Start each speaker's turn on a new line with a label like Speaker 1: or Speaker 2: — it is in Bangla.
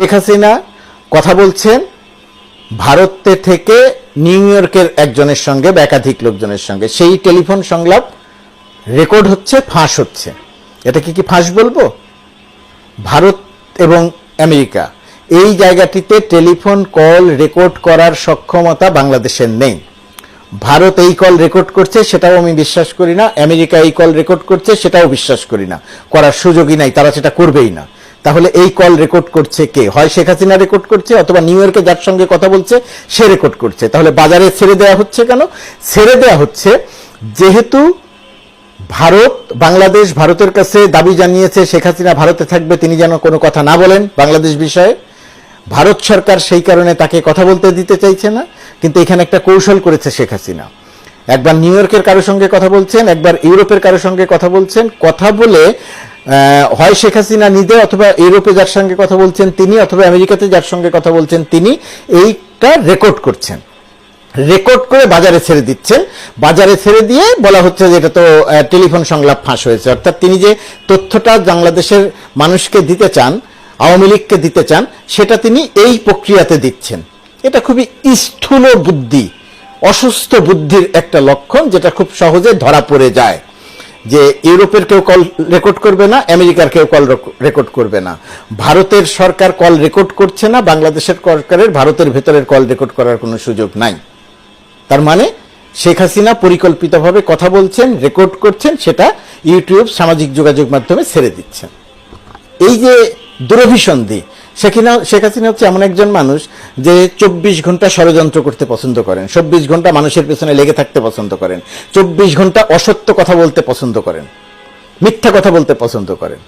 Speaker 1: শেখ হাসিনা কথা বলছেন, ভারতে থেকে নিউ ইয়র্কের একজনের সঙ্গে বা একাধিক লোকজনের সঙ্গে। সেই টেলিফোন সংলাপ রেকর্ড হচ্ছে, ফাঁস হচ্ছে। এটা কি কি ফাঁস বলব? ভারত এবং আমেরিকা। এই জায়গাটিতে টেলিফোন কল রেকর্ড করার সক্ষমতা বাংলাদেশের নেই। ভারত এই কল রেকর্ড করছে, সেটাও আমি বিশ্বাস করি না। আমেরিকা এই কল রেকর্ড করছে, সেটাও বিশ্বাস করি না। করার সুযোগই নাই, তারা সেটা করবেই না। তাহলে এই কল রেকর্ড করছে কে? হয় শেখ হাসিনা রেকর্ড করছে অথবা নিউ ইয়র্কে যার সঙ্গে কথা বলছে, সে রেকর্ড করছে। তাহলে বাজারে ছেড়ে দেওয়া হচ্ছে কেন? ছেড়ে দেওয়া হচ্ছে যেহেতু ভারত, বাংলাদেশ ভারতের কাছে দাবি জানিয়েছে শেখ হাসিনা ভারতে থাকবে, তিনি যেন কোনো কথা না বলেন বাংলাদেশ বিষয়ে। ভারত সরকার সেই কারণে তাকে কথা বলতে দিতে চাইছে না, কিন্তু এখানে একটা কৌশল করেছে শেখ হাসিনা। একবার নিউ ইয়র্কের কারোর সঙ্গে কথা বলছেন, একবার ইউরোপের কারোর সঙ্গে কথা বলছেন, কথা বলে হয় শেখ হাসিনা নিজে অথবা ইউরোপে যার সঙ্গে কথা বলছেন তিনি, অথবা আমেরিকাতে যার সঙ্গে কথা বলছেন তিনি, এইটা রেকর্ড করছেন। রেকর্ড করে বাজারে ছেড়ে দিচ্ছেন। বাজারে ছেড়ে দিয়ে বলা হচ্ছে যে এটা তো টেলিফোন সংলাপ ফাঁস হয়েছে। অর্থাৎ তিনি যে তথ্যটা বাংলাদেশের মানুষকে দিতে চান, আওয়ামী লীগকে দিতে চান, সেটা তিনি এই প্রক্রিয়াতে দিচ্ছেন। এটা খুবই স্থূল বুদ্ধি, অসুস্থ বুদ্ধির একটা লক্ষণ, যেটা খুব সহজে ধরা পড়ে যায়। যে ইউরোপের কেউ কল রেকর্ড করবে না, আমেরিকার কেউ কল রেকর্ড করবে না। ভারতের সরকার কল রেকর্ড করছে না, বাংলাদেশের সরকারের, ভারতের ভেতরের কল রেকর্ড করার কোনো সুযোগ নাই। তার মানে শেখ হাসিনা পরিকল্পিতভাবে কথা বলছেন রেকর্ড করছেন, সেটা ইউটিউব সামাজিক যোগাযোগ মাধ্যমে ছেড়ে দিচ্ছেন। এই যে দুরভিসন্ধি শেখ হাসিনা হচ্ছে এমন একজন মানুষ যে চব্বিশ ঘণ্টা ষড়যন্ত্র করতে পছন্দ করেন, চব্বিশ ঘণ্টা মানুষের পেছনে লেগে থাকতে পছন্দ করেন, চব্বিশ ঘণ্টা অসত্য কথা বলতে পছন্দ করেন, মিথ্যা কথা বলতে পছন্দ করেন।